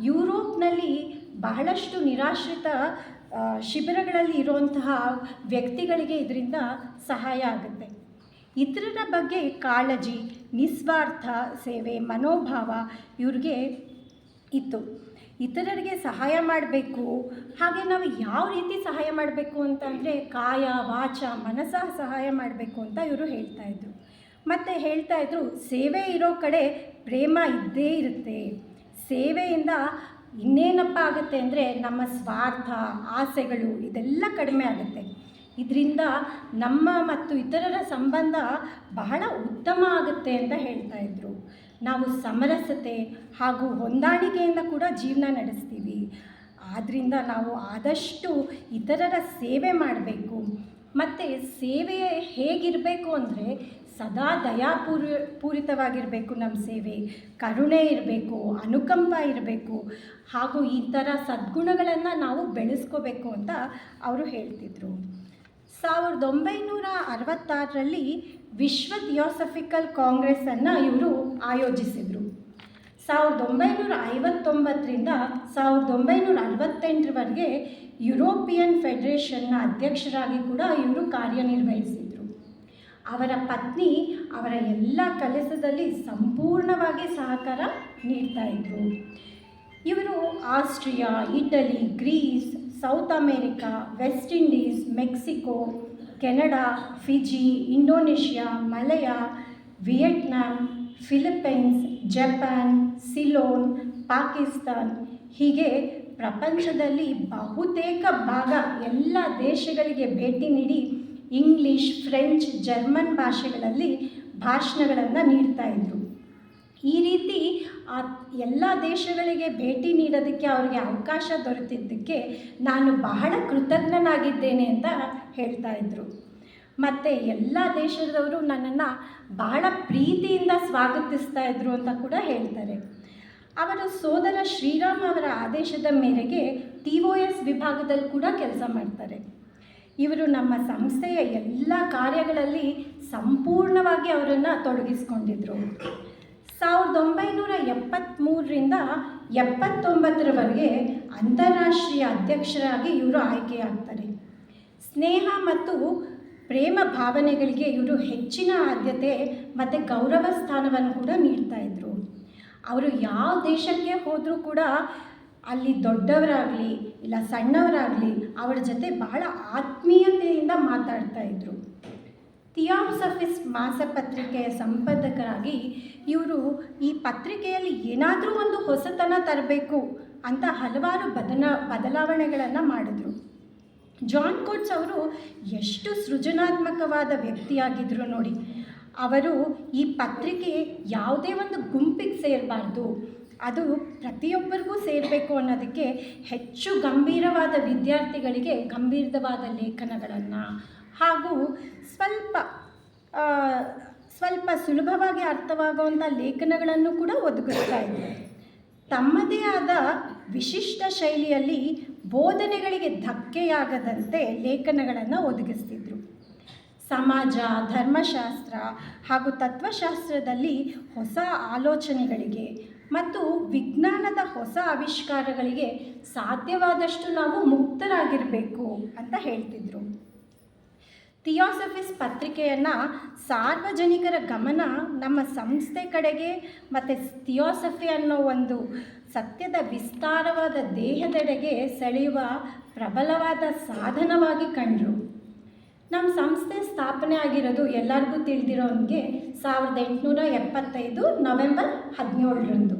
Speaker 2: ಯುರೋಪ್ನಲ್ಲಿ ಬಹಳಷ್ಟು ನಿರಾಶ್ರಿತ ಶಿಬಿರಗಳಲ್ಲಿ ಇರುವಂತಹ ವ್ಯಕ್ತಿಗಳಿಗೆ ಇದರಿಂದ ಸಹಾಯ ಆಗುತ್ತೆ. ಇತರರ ಬಗ್ಗೆ ಕಾಳಜಿ, ನಿಸ್ವಾರ್ಥ, ಸೇವೆ, ಮನೋಭಾವ ಇವ್ರಿಗೆ ಇತ್ತು. ಇತರರಿಗೆ ಸಹಾಯ ಮಾಡಬೇಕು. ಹಾಗೆ ನಾವು ಯಾವ ರೀತಿ ಸಹಾಯ ಮಾಡಬೇಕು ಅಂತ ಅಂದರೆ ಕಾಯ, ವಾಚ ಮನಸ ಸಹಾಯ ಮಾಡಬೇಕು ಅಂತ ಇವರು ಹೇಳ್ತಾ ಇದ್ರು. ಮತ್ತು ಹೇಳ್ತಾ ಇದ್ರು, ಸೇವೆ ಇರೋ ಕಡೆ ಪ್ರೇಮ ಇದ್ದೇ ಇರುತ್ತೆ. ಸೇವೆಯಿಂದ ಇನ್ನೇನಪ್ಪ ಆಗುತ್ತೆ ಅಂದರೆ ನಮ್ಮ ಸ್ವಾರ್ಥ, ಆಸೆಗಳು ಇದೆಲ್ಲ ಕಡಿಮೆ ಆಗುತ್ತೆ. ಇದರಿಂದ ನಮ್ಮ ಮತ್ತು ಇತರರ ಸಂಬಂಧ ಬಹಳ ಉತ್ತಮ ಆಗುತ್ತೆ ಅಂತ ಹೇಳ್ತಾ ಇದ್ರು. ನಾವು ಸಮರಸತೆ ಹಾಗೂ ಹೊಂದಾಣಿಕೆಯಿಂದ ಕೂಡ ಜೀವನ ನಡೆಸ್ತೀವಿ. ಆದ್ದರಿಂದ ನಾವು ಆದಷ್ಟು ಇತರರ ಸೇವೆ ಮಾಡಬೇಕು. ಮತ್ತು ಸೇವೆ ಹೇಗಿರಬೇಕು ಅಂದರೆ ಸದಾ ದಯಾಪೂರ್, ಪೂರಿತವಾಗಿರಬೇಕು ನಮ್ಮ ಸೇವೆ. ಕರುಣೆ ಇರಬೇಕು, ಅನುಕಂಪ ಇರಬೇಕು ಹಾಗೂ ಈ ಥರ ಸದ್ಗುಣಗಳನ್ನು ನಾವು ಬೆಳೆಸ್ಕೋಬೇಕು ಅಂತ ಅವರು ಹೇಳ್ತಿದ್ರು. ಸಾವಿರದ ಒಂಬೈನೂರ ಅರವತ್ತಾರರಲ್ಲಿ ವಿಶ್ವ ಥಿಯೋಸಫಿಕಲ್ ಕಾಂಗ್ರೆಸ್ಸನ್ನು ಇವರು ಆಯೋಜಿಸಿದರು. ಸಾವಿರದ ಒಂಬೈನೂರ ಐವತ್ತೊಂಬತ್ತರಿಂದ ಸಾವಿರದ ಒಂಬೈನೂರ ಅರವತ್ತೆಂಟರವರೆಗೆ ಯುರೋಪಿಯನ್ ಫೆಡರೇಷನ್ನ ಅಧ್ಯಕ್ಷರಾಗಿ ಕೂಡ ಇವರು ಕಾರ್ಯನಿರ್ವಹಿಸಿದರು. ಅವರ ಪತ್ನಿ ಅವರ ಎಲ್ಲ ಕೆಲಸದಲ್ಲಿ ಸಂಪೂರ್ಣವಾಗಿ ಸಹಕಾರ ನೀಡ್ತಾ ಇದ್ದರು ಇವರು Austria, Italy, Greece, South America, West Indies, Mexico Canada, Fiji, Indonesia, Malaya, Vietnam Philippines Japan, Ceylon, Pakistan ಹೀಗೆ ಪ್ರಪಂಚದಲ್ಲಿ ಬಹುತೇಕ ಭಾಗ ಎಲ್ಲ ದೇಶಗಳಿಗೆ ಭೇಟಿ ನೀಡಿ ಇಂಗ್ಲಿಷ್, ಫ್ರೆಂಚ್, ಜರ್ಮನ್ ಭಾಷೆಗಳಲ್ಲಿ ಭಾಷಣಗಳನ್ನು ನೀಡ್ತಾ ಇದ್ದರು ಈ ರೀತಿ ಆ ಎಲ್ಲ ದೇಶಗಳಿಗೆ ಭೇಟಿ ನೀಡೋದಕ್ಕೆ ಅವರಿಗೆ ಅವಕಾಶ ದೊರೆತಿದ್ದಕ್ಕೆ ನಾನು ಬಹಳ ಕೃತಜ್ಞನಾಗಿದ್ದೇನೆ ಅಂತ ಹೇಳ್ತಾ ಇದ್ದರು ಮತ್ತು ಎಲ್ಲ ದೇಶದವರು ನನ್ನನ್ನು ಬಹಳ ಪ್ರೀತಿಯಿಂದ ಸ್ವಾಗತಿಸ್ತಾ ಇದ್ರು ಅಂತ ಕೂಡ ಹೇಳ್ತಾರೆ. ಅವರ ಸೋದರ ಶ್ರೀರಾಮ್ ಅವರ ಆದೇಶದ ಮೇರೆಗೆ ಟಿ ಒ ಎಸ್ ವಿಭಾಗದಲ್ಲಿ ಕೂಡ ಕೆಲಸ ಮಾಡ್ತಾರೆ. ಇವರು ನಮ್ಮ ಸಂಸ್ಥೆಯ ಎಲ್ಲ ಕಾರ್ಯಗಳಲ್ಲಿ ಸಂಪೂರ್ಣವಾಗಿ ಅವರನ್ನು ತೊಡಗಿಸ್ಕೊಂಡಿದ್ರು. ಸಾವಿರದ ಒಂಬೈನೂರ ಎಪ್ಪತ್ತ್ಮೂರರಿಂದ ಎಪ್ಪತ್ತೊಂಬತ್ತರವರೆಗೆ ಅಂತಾರಾಷ್ಟ್ರೀಯ ಅಧ್ಯಕ್ಷರಾಗಿ ಇವರು ಆಯ್ಕೆಯಾಗ್ತಾರೆ. ಸ್ನೇಹ ಮತ್ತು ಪ್ರೇಮ ಭಾವನೆಗಳಿಗೆ ಇವರು ಹೆಚ್ಚಿನ ಆದ್ಯತೆ ಮತ್ತು ಗೌರವ ಸ್ಥಾನವನ್ನು ಕೂಡ ನೀಡ್ತಾ ಇದ್ದರು ಅವರು ಯಾವ ದೇಶಕ್ಕೆ ಹೋದರೂ ಕೂಡ ಅಲ್ಲಿ ದೊಡ್ಡವರಾಗಲಿ ಇಲ್ಲ ಸಣ್ಣವರಾಗಲಿ ಅವರ ಜೊತೆ ಬಹಳ ಆತ್ಮೀಯತೆಯಿಂದ ಮಾತಾಡ್ತಾ ಇದ್ರು. ಥಿಯಾಸಫಿಸ್ ಮಾಸಪತ್ರಿಕೆಯ ಸಂಪಾದಕರಾಗಿ ಇವರು ಈ ಪತ್ರಿಕೆಯಲ್ಲಿ ಏನಾದರೂ ಒಂದು ಹೊಸತನ ತರಬೇಕು ಅಂತ ಹಲವಾರು ಬದನ, ಬದಲಾವಣೆಗಳನ್ನು ಮಾಡಿದರು. ಜಾನ್ ಕೋಟ್ಸ್ ಅವರು ಎಷ್ಟು ಸೃಜನಾತ್ಮಕವಾದ ವ್ಯಕ್ತಿಯಾಗಿದ್ದರು ನೋಡಿ. ಅವರು ಈ ಪತ್ರಿಕೆ ಯಾವುದೇ ಒಂದು ಗುಂಪಿಗೆ ಸೇರಬಾರ್ದು, ಅದು ಪ್ರತಿಯೊಬ್ಬರಿಗೂ ಸೇರಬೇಕು ಅನ್ನೋದಕ್ಕೆ ಹೆಚ್ಚು ಗಂಭೀರವಾದ ವಿದ್ಯಾರ್ಥಿಗಳಿಗೆ ಗಂಭೀರವಾದ ಲೇಖನಗಳನ್ನು ಹಾಗೂ ಸ್ವಲ್ಪ ಸ್ವಲ್ಪ ಸುಲಭವಾಗಿ ಅರ್ಥವಾಗುವಂಥ ಲೇಖನಗಳನ್ನು ಕೂಡ ಒದಗಿಸ್ತಾ ಇದೆ ತಮ್ಮದೇ ಆದ ವಿಶಿಷ್ಟ ಶೈಲಿಯಲ್ಲಿ ಬೋಧನೆಗಳಿಗೆ ಧಕ್ಕೆಯಾಗದಂತೆ ಲೇಖನಗಳನ್ನು ಒದಗಿಸ್ತಿದ್ರು. ಸಮಾಜ, ಧರ್ಮಶಾಸ್ತ್ರ ಹಾಗೂ ತತ್ವಶಾಸ್ತ್ರದಲ್ಲಿ ಹೊಸ ಆಲೋಚನೆಗಳಿಗೆ ಮತ್ತು ವಿಜ್ಞಾನದ ಹೊಸ ಆವಿಷ್ಕಾರಗಳಿಗೆ ಸಾಧ್ಯವಾದಷ್ಟು ನಾವು ಮುಕ್ತರಾಗಿರಬೇಕು ಅಂತ ಹೇಳ್ತಿದ್ರು. ಥಿಯಾಸಫಿಸ್ ಪತ್ರಿಕೆಯನ್ನು ಸಾರ್ವಜನಿಕರ ಗಮನ ನಮ್ಮ ಸಂಸ್ಥೆ ಕಡೆಗೆ ಮತ್ತು ಥಿಯಾಸಫಿ ಅನ್ನೋ ಒಂದು ಸತ್ಯದ ವಿಸ್ತಾರವಾದ ದೇಹದೆಡೆಗೆ ಸೆಳೆಯುವ ಪ್ರಬಲವಾದ ಸಾಧನವಾಗಿ ಕಂಡರು. ನಮ್ಮ ಸಂಸ್ಥೆ ಸ್ಥಾಪನೆ ಆಗಿರೋದು ಎಲ್ಲರಿಗೂ ತಿಳಿದಿರೋನ್ಗೆ ಸಾವಿರದ ಎಂಟುನೂರ ಎಪ್ಪತ್ತೈದು ನವೆಂಬರ್ ಹದಿನೇಳರಂದು.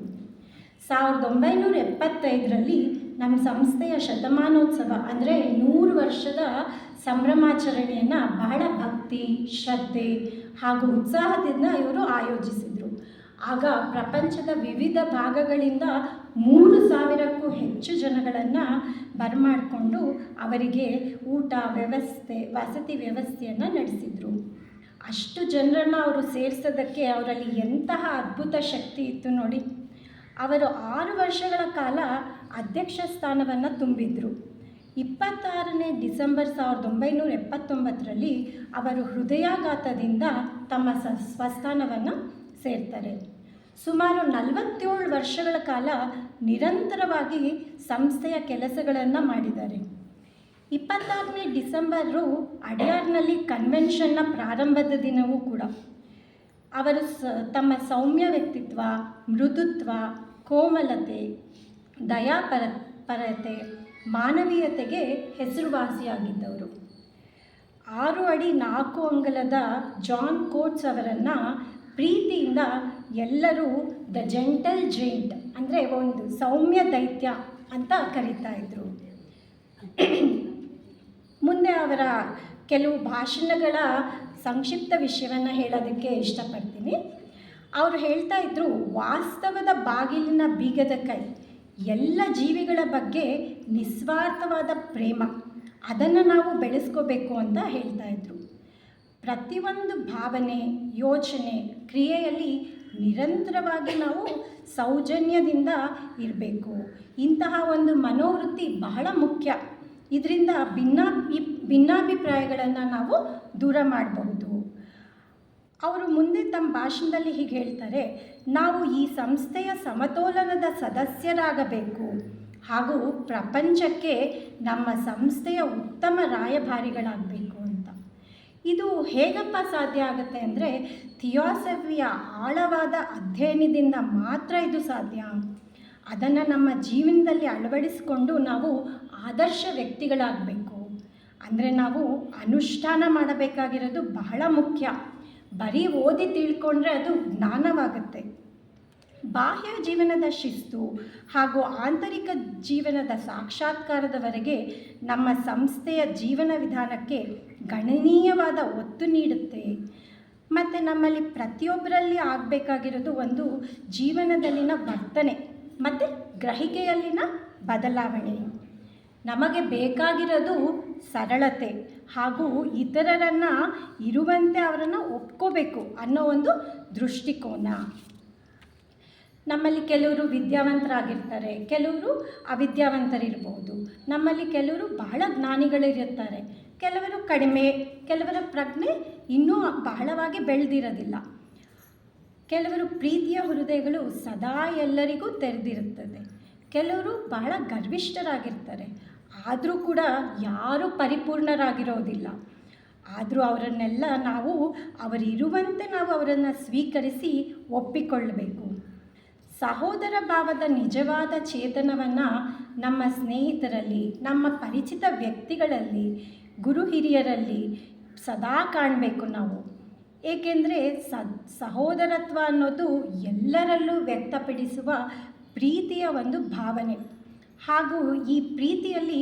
Speaker 2: ಸಾವಿರದ ಒಂಬೈನೂರ ಎಪ್ಪತ್ತೈದರಲ್ಲಿ ನಮ್ಮ ಸಂಸ್ಥೆಯ ಶತಮಾನೋತ್ಸವ ಅಂದರೆ ನೂರು ವರ್ಷದ ಸಂಭ್ರಮಾಚರಣೆಯನ್ನು ಬಹಳ ಭಕ್ತಿ, ಶ್ರದ್ಧೆ ಹಾಗೂ ಉತ್ಸಾಹದಿಂದ ಇವರು ಆಯೋಜಿಸಿದರು. ಆಗ ಪ್ರಪಂಚದ ವಿವಿಧ ಭಾಗಗಳಿಂದ ಮೂರು ಸಾವಿರಕ್ಕೂ ಹೆಚ್ಚು ಜನಗಳನ್ನು ಬರಮಾಡಿಕೊಂಡು ಅವರಿಗೆ ಊಟ, ವ್ಯವಸ್ಥೆ, ವಸತಿ ವ್ಯವಸ್ಥೆಯನ್ನು ನಡೆಸಿದರು. ಅಷ್ಟು ಜನರನ್ನು ಅವರು ಸೇರಿಸೋದಕ್ಕೆ ಅವರಲ್ಲಿ ಎಂತಹ ಅದ್ಭುತ ಶಕ್ತಿ ಇತ್ತು ನೋಡಿ. ಅವರು ಆರು ವರ್ಷಗಳ ಕಾಲ ಅಧ್ಯಕ್ಷ ಸ್ಥಾನವನ್ನು ತುಂಬಿದ್ರು. ಇಪ್ಪತ್ತಾರನೇ ಡಿಸೆಂಬರ್ ಸಾವಿರದ ಒಂಬೈನೂರ ಎಪ್ಪತ್ತೊಂಬತ್ತರಲ್ಲಿ ಅವರು ಹೃದಯಾಘಾತದಿಂದ ತಮ್ಮ ಸ್ವಸ್ಥಾನವನ್ನು ಸೇರ್ತಾರೆ. ಸುಮಾರು ನಲವತ್ತೇಳು ವರ್ಷಗಳ ಕಾಲ ನಿರಂತರವಾಗಿ ಸಂಸ್ಥೆಯ ಕೆಲಸಗಳನ್ನು ಮಾಡಿದ್ದಾರೆ. ಇಪ್ಪತ್ತಾರನೇ ಡಿಸೆಂಬರು ಅಡಿಯಾರ್ನಲ್ಲಿ ಕನ್ವೆನ್ಷನ್ನ ಪ್ರಾರಂಭದ ದಿನವೂ ಕೂಡ. ಅವರು ಸ, ತಮ್ಮ ಸೌಮ್ಯ ವ್ಯಕ್ತಿತ್ವ, ಮೃದುತ್ವ, ಕೋಮಲತೆ ದಯಾಪರ ಪರತೆ ಮಾನವೀಯತೆಗೆ ಹೆಸರುವಾಸಿಯಾಗಿದ್ದವರು. ಆರು ಅಡಿ ನಾಲ್ಕು ಅಂಗಲದ ಜಾನ್ ಕೋಟ್ಸ್ ಅವರನ್ನು ಪ್ರೀತಿಯಿಂದ ಎಲ್ಲರೂ ದ ಜೆಂಟಲ್ ಜೈಂಟ್ ಅಂದರೆ ಒಂದು ಸೌಮ್ಯ ದೈತ್ಯ ಅಂತ ಕರೀತಾ ಇದ್ರು. ಮುಂದೆ ಅವರ ಕೆಲವು ಭಾಷಣಗಳ ಸಂಕ್ಷಿಪ್ತ ವಿಷಯವನ್ನು ಹೇಳೋದಕ್ಕೆ ಇಷ್ಟಪಡ್ತೀನಿ. ಅವರು ಹೇಳ್ತಾ ಇದ್ರು, ವಾಸ್ತವದ ಬಾಗಿಲಿನ ಬೀಗದ ಕೈ ಎಲ್ಲ ಜೀವಿಗಳ ಬಗ್ಗೆ ನಿಸ್ವಾರ್ಥವಾದ ಪ್ರೇಮ. ಅದನ್ನು ನಾವು ಬೆಳೆಸ್ಕೋಬೇಕು ಅಂತ ಹೇಳ್ತಾ ಇದ್ರು. ಪ್ರತಿಯೊಂದು ಭಾವನೆ, ಯೋಚನೆ, ಕ್ರಿಯೆಯಲ್ಲಿ ನಿರಂತರವಾಗಿ ನಾವು ಸೌಜನ್ಯದಿಂದ ಇರಬೇಕು. ಇಂತಹ ಒಂದು ಮನೋವೃತ್ತಿ ಬಹಳ ಮುಖ್ಯ. ಇದರಿಂದ ಭಿನ್ನ ಭಿನ್ನಾಭಿಪ್ರಾಯಗಳನ್ನು ನಾವು ದೂರ ಮಾಡಬಹುದು. ಅವರು ಮುಂದೆ ತಮ್ಮ ಭಾಷಣದಲ್ಲಿ ಹೀಗೆ ಹೇಳ್ತಾರೆ, ನಾವು ಈ ಸಂಸ್ಥೆಯ ಸಮತೋಲನದ ಸದಸ್ಯರಾಗಬೇಕು. ಹಾಗೂ ಪ್ರಪಂಚಕ್ಕೆ ನಮ್ಮ ಸಂಸ್ಥೆಯ ಉತ್ತಮ ರಾಯಭಾರಿಗಳಾಗಬೇಕು ಅಂತ. ಇದು ಹೇಗಪ್ಪ ಸಾಧ್ಯ ಆಗುತ್ತೆ ಅಂದರೆ, ಥಿಯಾಸಫಿಯ ಆಳವಾದ ಅಧ್ಯಯನದಿಂದ ಮಾತ್ರ ಇದು ಸಾಧ್ಯ. ಅದನ್ನು ನಮ್ಮ ಜೀವನದಲ್ಲಿ ಅಳವಡಿಸಿಕೊಂಡು ನಾವು ಆದರ್ಶ ವ್ಯಕ್ತಿಗಳಾಗಬೇಕು. ಅಂದರೆ ನಾವು ಅನುಷ್ಠಾನ ಮಾಡಬೇಕಾಗಿರೋದು ಬಹಳ ಮುಖ್ಯ. ಬರೀ ಓದಿ ತಿಳ್ಕೊಂಡ್ರೆ ಅದು ಜ್ಞಾನವಾಗುತ್ತೆ. ಬಾಹ್ಯ ಜೀವನದ ಶಿಸ್ತು ಹಾಗೂ ಆಂತರಿಕ ಜೀವನದ ಸಾಕ್ಷಾತ್ಕಾರದವರೆಗೆ ನಮ್ಮ ಸಂಸ್ಥೆಯ ಜೀವನ ವಿಧಾನಕ್ಕೆ ಗಣನೀಯವಾದ ಒತ್ತು ನೀಡುತ್ತೆ. ಮತ್ತು ನಮ್ಮಲ್ಲಿ ಪ್ರತಿಯೊಬ್ಬರಲ್ಲಿ ಆಗಬೇಕಾಗಿರೋದು ಒಂದು ಜೀವನದಲ್ಲಿನ ವರ್ತನೆ, ಮತ್ತು ಗ್ರಹಿಕೆಯಲ್ಲಿನ ಬದಲಾವಣೆ. ನಮಗೆ ಬೇಕಾಗಿರೋದು ಸರಳತೆ ಹಾಗೂ ಇತರರನ್ನು ಇರುವಂತೆ ಅವರನ್ನು ಒಪ್ಕೋಬೇಕು ಅನ್ನೋ ಒಂದು ದೃಷ್ಟಿಕೋನ. ನಮ್ಮಲ್ಲಿ ಕೆಲವರು ವಿದ್ಯಾವಂತರಾಗಿರ್ತಾರೆ, ಕೆಲವರು ಅವಿದ್ಯಾವಂತರಿರ್ಬೋದು. ನಮ್ಮಲ್ಲಿ ಕೆಲವರು ಬಹಳ ಜ್ಞಾನಿಗಳಿರುತ್ತಾರೆ ಕೆಲವರು ಕಡಿಮೆ, ಕೆಲವರ ಪ್ರಜ್ಞೆ ಇನ್ನೂ ಬಹಳವಾಗಿ ಬೆಳೆದಿರೋದಿಲ್ಲ. ಕೆಲವರು ಪ್ರೀತಿಯ ಹೃದಯಗಳು ಸದಾ ಎಲ್ಲರಿಗೂ ತೆರೆದಿರುತ್ತದೆ. ಕೆಲವರು ಬಹಳ ಗರ್ವಿಷ್ಠರಾಗಿರ್ತಾರೆ. ಆದರೂ ಕೂಡ ಯಾರೂ ಪರಿಪೂರ್ಣರಾಗಿರೋದಿಲ್ಲ. ಆದರೂ ಅವರನ್ನೆಲ್ಲ ನಾವು ಅವರಿರುವಂತೆ ನಾವು ಅವರನ್ನು ಸ್ವೀಕರಿಸಿ ಒಪ್ಪಿಕೊಳ್ಳಬೇಕು ಸಹೋದರ ಭಾವದ ನಿಜವಾದ ಚೇತನವನ್ನು ನಮ್ಮ ಸ್ನೇಹಿತರಲ್ಲಿ, ನಮ್ಮ ಪರಿಚಿತ ವ್ಯಕ್ತಿಗಳಲ್ಲಿ, ಗುರು ಹಿರಿಯರಲ್ಲಿ ಸದಾ ಕಾಣಬೇಕು ನಾವು. ಏಕೆಂದರೆ ಸಹೋದರತ್ವ ಅನ್ನೋದು ಎಲ್ಲರಲ್ಲೂ ವ್ಯಕ್ತಪಡಿಸುವ ಪ್ರೀತಿಯ ಒಂದು ಭಾವನೆ. ಹಾಗೂ ಈ ಪ್ರೀತಿಯಲ್ಲಿ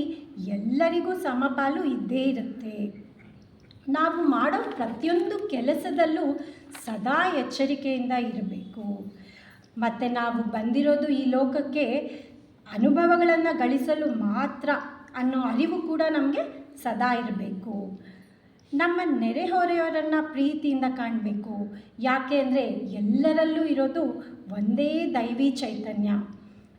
Speaker 2: ಎಲ್ಲರಿಗೂ ಸಮಪಾಲು ಇದ್ದೇ ಇರುತ್ತೆ. ನಾವು ಮಾಡೋ ಪ್ರತಿಯೊಂದು ಕೆಲಸದಲ್ಲೂ ಸದಾ ಎಚ್ಚರಿಕೆಯಿಂದ ಇರಬೇಕು. ಮತ್ತು ನಾವು ಬಂದಿರೋದು ಈ ಲೋಕಕ್ಕೆ ಅನುಭವಗಳನ್ನು ಗಳಿಸಲು ಮಾತ್ರ ಅನ್ನೋ ಅರಿವು ಕೂಡ ನಮಗೆ ಸದಾ ಇರಬೇಕು. ನಮ್ಮ ನೆರೆಹೊರೆಯವರನ್ನು ಪ್ರೀತಿಯಿಂದ ಕಾಣಬೇಕು. ಯಾಕೆ ಅಂದರೆ ಎಲ್ಲರಲ್ಲೂ ಇರೋದು ಒಂದೇ ದೈವಿ ಚೈತನ್ಯ.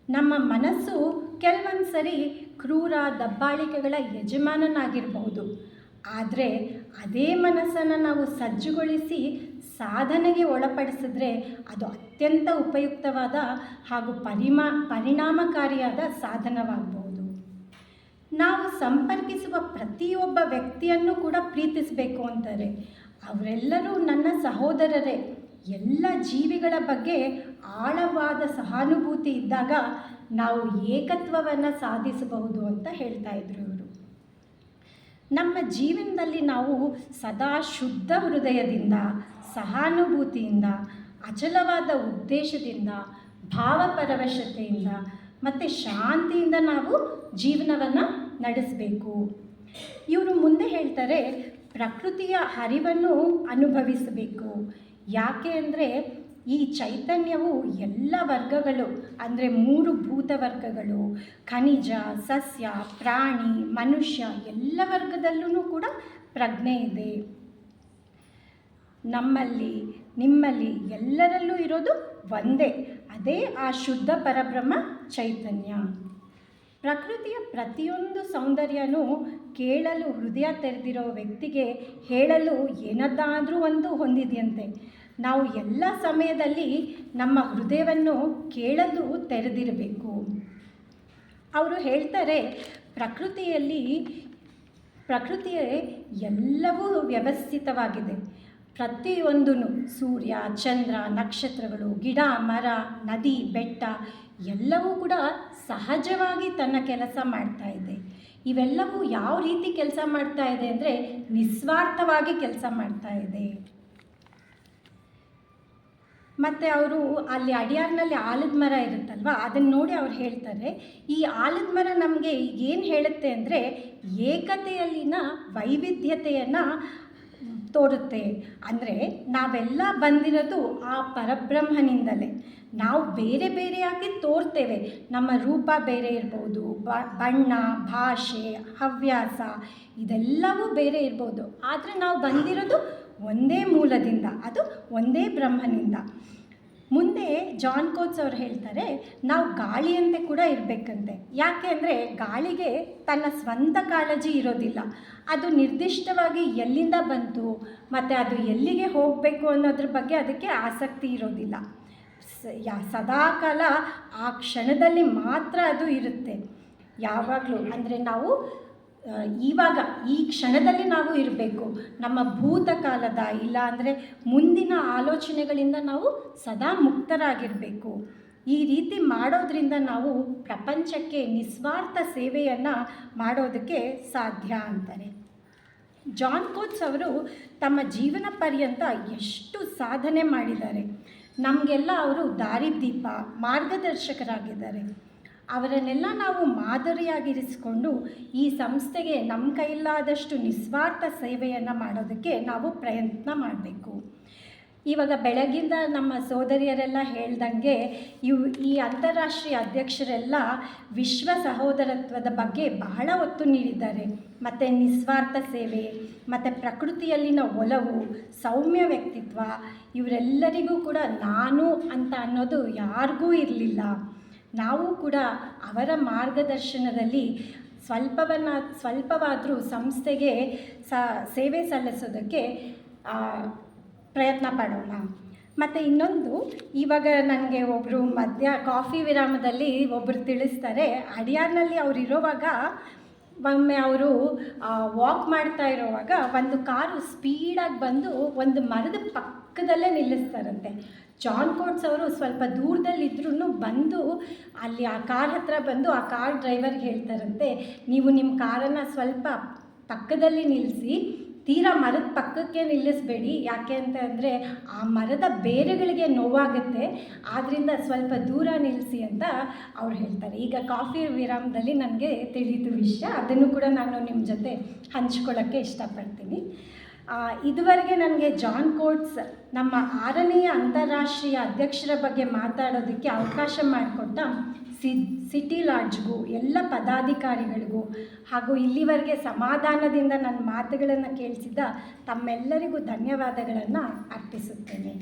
Speaker 2: ನಮ್ಮ ಮನಸ್ಸು ಕೆಲವೊಂದು ಸರಿ ಕ್ರೂರ ದಬ್ಬಾಳಿಕೆಗಳ ಯಜಮಾನನಾಗಿರಬಹುದು. ಆದರೆ ಅದೇ ಮನಸ್ಸನ್ನು ನಾವು ಸಜ್ಜುಗೊಳಿಸಿ ಸಾಧನೆಗೆ ಒಳಪಡಿಸಿದ್ರೆ ಅದು ಅತ್ಯಂತ ಉಪಯುಕ್ತವಾದ ಹಾಗೂ ಪರಿಮಾ, ಪರಿಣಾಮಕಾರಿಯಾದ ಸಾಧನವಾಗಬಹುದು. ನಾವು ಸಂಪರ್ಕಿಸುವ ಪ್ರತಿಯೊಬ್ಬ ವ್ಯಕ್ತಿಯನ್ನು ಕೂಡ ಪ್ರೀತಿಸಬೇಕು ಅಂತಾರೆ. ಅವರೆಲ್ಲರೂ ನನ್ನ ಸಹೋದರರೇ. ಎಲ್ಲ ಜೀವಿಗಳ ಬಗ್ಗೆ ಆಳವಾದ ಸಹಾನುಭೂತಿ ಇದ್ದಾಗ ನಾವು ಏಕತ್ವವನ್ನು ಸಾಧಿಸಬಹುದು ಅಂತ ಹೇಳ್ತಾ ಇದ್ರು ಇವರು. ನಮ್ಮ ಜೀವನದಲ್ಲಿ ನಾವು ಸದಾ ಶುದ್ಧ ಹೃದಯದಿಂದ, ಸಹಾನುಭೂತಿಯಿಂದ, ಅಚಲವಾದ ಉದ್ದೇಶದಿಂದ, ಭಾವಪರವಶತೆಯಿಂದ ಮತ್ತು ಶಾಂತಿಯಿಂದ ನಾವು ಜೀವನವನ್ನು ನಡೆಸಬೇಕು. ಇವರು ಮುಂದೆ ಹೇಳ್ತಾರೆ ಪ್ರಕೃತಿಯ ಹರಿವನ್ನು ಅನುಭವಿಸಬೇಕು. ಯಾಕೆ ಅಂದರೆ ಈ ಚೈತನ್ಯವು ಎಲ್ಲ ವರ್ಗಗಳು, ಅಂದರೆ ಮೂರು ಭೂತ ವರ್ಗಗಳು, ಖನಿಜ, ಸಸ್ಯ, ಪ್ರಾಣಿ, ಮನುಷ್ಯ ಎಲ್ಲ ವರ್ಗದಲ್ಲೂ ಕೂಡ ಪ್ರಜ್ಞೆ ಇದೆ. ನಮ್ಮಲ್ಲಿ, ನಿಮ್ಮಲ್ಲಿ ಎಲ್ಲರಲ್ಲೂ ಇರೋದು ಒಂದೇ, ಅದೇ ಆ ಶುದ್ಧ ಪರಬ್ರಹ್ಮ ಚೈತನ್ಯ. ಪ್ರಕೃತಿಯ ಪ್ರತಿಯೊಂದು ಸೌಂದರ್ಯನೂ ಕೇಳಲು ಹೃದಯ ತೆರೆದಿರೋ ವ್ಯಕ್ತಿಗೆ ಹೇಳಲು ಏನದ್ದಾದರೂ ಒಂದು ಹೊಂದಿದೆಯಂತೆ. ನಾವು ಎಲ್ಲ ಸಮಯದಲ್ಲಿ ನಮ್ಮ ಹೃದಯವನ್ನು ಕೇಳಲು ತೆರೆದಿರಬೇಕು. ಅವರು ಹೇಳ್ತಾರೆ, ಪ್ರಕೃತಿಯಲ್ಲಿ, ಪ್ರಕೃತಿಯ ಎಲ್ಲವೂ ವ್ಯವಸ್ಥಿತವಾಗಿದೆ. ಪ್ರತಿಯೊಂದೂ ಸೂರ್ಯ, ಚಂದ್ರ, ನಕ್ಷತ್ರಗಳು, ಗಿಡ, ಮರ, ನದಿ, ಬೆಟ್ಟ ಎಲ್ಲವೂ ಕೂಡ ಸಹಜವಾಗಿ ತನ್ನ ಕೆಲಸ ಮಾಡ್ತಾ ಇದೆ. ಇವೆಲ್ಲವೂ ಯಾವ ರೀತಿ ಕೆಲಸ ಮಾಡ್ತಾ ಇದೆ ಅಂದರೆ ನಿಸ್ವಾರ್ಥವಾಗಿ ಕೆಲಸ ಮಾಡ್ತಾ ಇದೆ. ಮತ್ತು ಅವರು ಅಲ್ಲಿ ಅಡಿಯಾರ್ನಲ್ಲಿ ಆಲದ ಮರ ಇರುತ್ತಲ್ವ ಅದನ್ನು ನೋಡಿ ಅವ್ರು ಹೇಳ್ತಾರೆ, ಈ ಆಲದ ಮರ ನಮಗೆ ಏನು ಹೇಳುತ್ತೆ ಅಂದರೆ ಏಕತೆಯಲ್ಲಿನ ವೈವಿಧ್ಯತೆಯನ್ನು ತೋರುತ್ತೆ. ಅಂದರೆ ನಾವೆಲ್ಲ ಬಂದಿರೋದು ಆ ಪರಬ್ರಹ್ಮನಿಂದಲೇ. ನಾವು ಬೇರೆ ಬೇರೆಯಾಗಿ ತೋರ್ತೇವೆ. ನಮ್ಮ ರೂಪ ಬೇರೆ ಇರ್ಬೋದು ಬಣ್ಣ, ಭಾಷೆ, ಹವ್ಯಾಸ ಇದೆಲ್ಲವೂ ಬೇರೆ ಇರ್ಬೋದು. ಆದರೆ ನಾವು ಬಂದಿರೋದು ಒಂದೇ ಮೂಲದಿಂದ, ಅದು ಒಂದೇ ಬ್ರಹ್ಮನಿಂದ. ಮುಂದೆ ಜಾನ್ ಕೋಟ್ಸ್ ಅವ್ರು ಹೇಳ್ತಾರೆ, ನಾವು ಗಾಳಿಯಂತೆ ಕೂಡ ಇರಬೇಕಂತೆ. ಯಾಕೆ ಅಂದರೆ ಗಾಳಿಗೆ ತನ್ನ ಸ್ವಂತ ಕಾಳಜಿ ಇರೋದಿಲ್ಲ. ಅದು ನಿರ್ದಿಷ್ಟವಾಗಿ ಎಲ್ಲಿಂದ ಬಂತು, ಮತ್ತು ಅದು ಎಲ್ಲಿಗೆ ಹೋಗಬೇಕು ಅನ್ನೋದ್ರ ಬಗ್ಗೆ ಅದಕ್ಕೆ ಆಸಕ್ತಿ ಇರೋದಿಲ್ಲ. ಯಾ ಸದಾಕಾಲ ಆ ಕ್ಷಣದಲ್ಲಿ ಮಾತ್ರ ಅದು ಇರುತ್ತೆ. ಯಾವಾಗಲೂ ಅಂದರೆ ನಾವು ಇವಾಗ ಈ ಕ್ಷಣದಲ್ಲಿ ನಾವು ಇರಬೇಕು. ನಮ್ಮ ಭೂತಕಾಲದ ಇಲ್ಲ ಅಂದರೆ ಮುಂದಿನ ಆಲೋಚನೆಗಳಿಂದ ನಾವು ಸದಾ ಮುಕ್ತರಾಗಿರಬೇಕು. ಈ ರೀತಿ ಮಾಡೋದ್ರಿಂದ ನಾವು ಪ್ರಪಂಚಕ್ಕೆ ನಿಸ್ವಾರ್ಥ ಸೇವೆಯನ್ನು ಮಾಡೋದಕ್ಕೆ ಸಾಧ್ಯ ಅಂತಾರೆ ಜಾನ್ ಕೋಟ್ಸ್ ಅವರು ತಮ್ಮ ಜೀವನ ಪರ್ಯಂತ ಎಷ್ಟು ಸಾಧನೆ ಮಾಡಿದ್ದಾರೆ. ನಮಗೆಲ್ಲ ಅವರು ದಾರಿದೀಪ, ಮಾರ್ಗದರ್ಶಕರಾಗಿದ್ದಾರೆ. ಅವರನ್ನೆಲ್ಲ ನಾವು ಮಾದರಿಯಾಗಿರಿಸಿಕೊಂಡು ಈ ಸಂಸ್ಥೆಗೆ ನಮ್ಮ ಕೈಲಾದಷ್ಟು ನಿಸ್ವಾರ್ಥ ಸೇವೆಯನ್ನು ಮಾಡೋದಕ್ಕೆ ನಾವು ಪ್ರಯತ್ನ ಮಾಡಬೇಕು. ಇವಾಗ ಬೆಳಗಿಂದ ನಮ್ಮ ಸೋದರಿಯರೆಲ್ಲ ಹೇಳ್ದಂಗೆ ಇವು ಈ ಅಂತಾರಾಷ್ಟ್ರೀಯ ಅಧ್ಯಕ್ಷರೆಲ್ಲ ವಿಶ್ವ ಸಹೋದರತ್ವದ ಬಗ್ಗೆ ಬಹಳ ಒತ್ತು ನೀಡಿದ್ದಾರೆ. ಮತ್ತು ನಿಸ್ವಾರ್ಥ ಸೇವೆ, ಮತ್ತು ಪ್ರಕೃತಿಯಲ್ಲಿನ ಒಲವು, ಸೌಮ್ಯ ವ್ಯಕ್ತಿತ್ವ, ಇವರೆಲ್ಲರಿಗೂ ಕೂಡ ನಾನು ಅಂತ ಅನ್ನೋದು ಯಾರಿಗೂ ಇರಲಿಲ್ಲ. ನಾವು ಕೂಡ ಅವರ ಮಾರ್ಗದರ್ಶನದಲ್ಲಿ ಸ್ವಲ್ಪವನ್ನ, ಸ್ವಲ್ಪವಾದರೂ ಸಂಸ್ಥೆಗೆ ಸೇವೆ ಸಲ್ಲಿಸೋದಕ್ಕೆ ಪ್ರಯತ್ನ ಪಡೋಣ. ಮತ್ತು ಇನ್ನೊಂದು, ಇವಾಗ ನನಗೆ ಒಬ್ಬರು ಮಧ್ಯ ಕಾಫಿ ವಿರಾಮದಲ್ಲಿ ಒಬ್ಬರು ತಿಳಿಸ್ತಾರೆ. ಅಡಿಯಾರ್ನಲ್ಲಿ ಅವ್ರು ಇರೋವಾಗ ಒಮ್ಮೆ ಅವರು ವಾಕ್ ಮಾಡ್ತಾ ಇರೋವಾಗ ಒಂದು ಕಾರು ಸ್ಪೀಡಾಗಿ ಬಂದು ಒಂದು ಮರದ ಪಕ್ಕದಲ್ಲೇ ನಿಲ್ಲಿಸ್ತಾರಂತೆ. ಜಾನ್ ಕೋಟ್ಸ್ ಅವರು ಸ್ವಲ್ಪ ದೂರದಲ್ಲಿದ್ರೂ ಬಂದು ಅಲ್ಲಿ ಆ ಕಾರ್ ಹತ್ರ ಬಂದು ಆ ಕಾರ್ ಡ್ರೈವರ್ಗೆ ಹೇಳ್ತಾರಂತೆ, ನೀವು ನಿಮ್ಮ ಕಾರನ್ನು ಸ್ವಲ್ಪ ಪಕ್ಕದಲ್ಲಿ ನಿಲ್ಲಿಸಿ ತೀರಾ ಮರದ ಪಕ್ಕಕ್ಕೆ ನಿಲ್ಲಿಸಬೇಡಿ. ಯಾಕೆ ಅಂತ ಅಂದರೆ ಆ ಮರದ ಬೇರೆಗಳಿಗೆ ನೋವಾಗುತ್ತೆ. ಆದ್ದರಿಂದ ಸ್ವಲ್ಪ ದೂರ ನಿಲ್ಲಿಸಿ ಅಂತ ಅವ್ರು ಹೇಳ್ತಾರೆ. ಈಗ ಕಾಫಿ ವಿರಾಮದಲ್ಲಿ ನನಗೆ ತಿಳಿಯಿತು ವಿಷಯ, ಅದನ್ನು ಕೂಡ ನಾನು ನಿಮ್ಮ ಜೊತೆ ಹಂಚ್ಕೊಳ್ಳೋಕ್ಕೆ ಇಷ್ಟಪಡ್ತೀನಿ. ಇದುವರೆಗೆ ನನಗೆ ಜಾನ್ ಕೋಟ್ಸ್ ನಮ್ಮ ಆರನೆಯ ಅಂತಾರಾಷ್ಟ್ರೀಯ ಅಧ್ಯಕ್ಷರ ಬಗ್ಗೆ ಮಾತಾಡೋದಕ್ಕೆ ಅವಕಾಶ ಮಾಡಿಕೊಟ್ಟ ಸಿಟಿ ಲಾಡ್ಜ್ಗೂ, ಎಲ್ಲ ಪದಾಧಿಕಾರಿಗಳಿಗೂ ಹಾಗೂ ಇಲ್ಲಿವರೆಗೆ ಸಮಾಧಾನದಿಂದ ನನ್ನ ಮಾತುಗಳನ್ನು ಕೇಳಿಸಿದ ತಮ್ಮೆಲ್ಲರಿಗೂ ಧನ್ಯವಾದಗಳನ್ನು ಅರ್ಪಿಸುತ್ತೇನೆ.